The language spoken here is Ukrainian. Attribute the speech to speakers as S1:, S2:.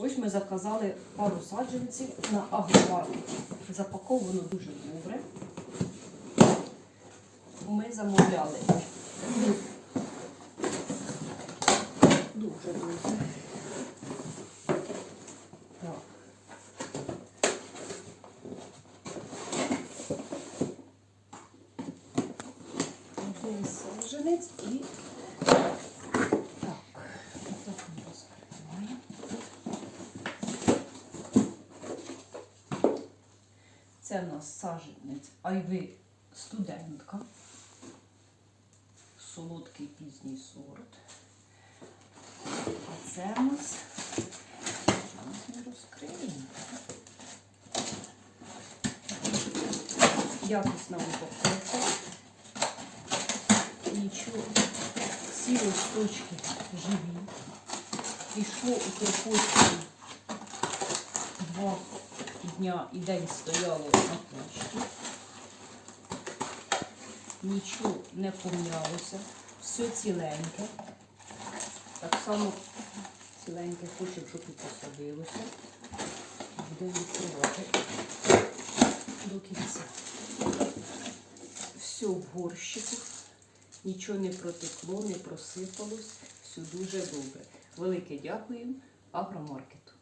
S1: Ось ми заказали пару саджанців на агроварку. Запаковано дуже добре. Ми замовляли. Дуже добре. Так. Один саджанець і так. Отак ми розкриваємо. Це в нас саджанець айви студентка. Солодкий пізній сорт. А це у нас ми розкриємо. Якісна упаковка. Нічого. Всі листочки живі. Пішло у пропустці два дня і день стояло на почті. Нічого не помнялося. Все ціленьке. Так само ціленьке хочемо, щоб і посадилося. Будемо відкривати до кінця. Все в горщику. Нічого не протекло, не просипалось. Все дуже добре. Велике дякую агромаркету.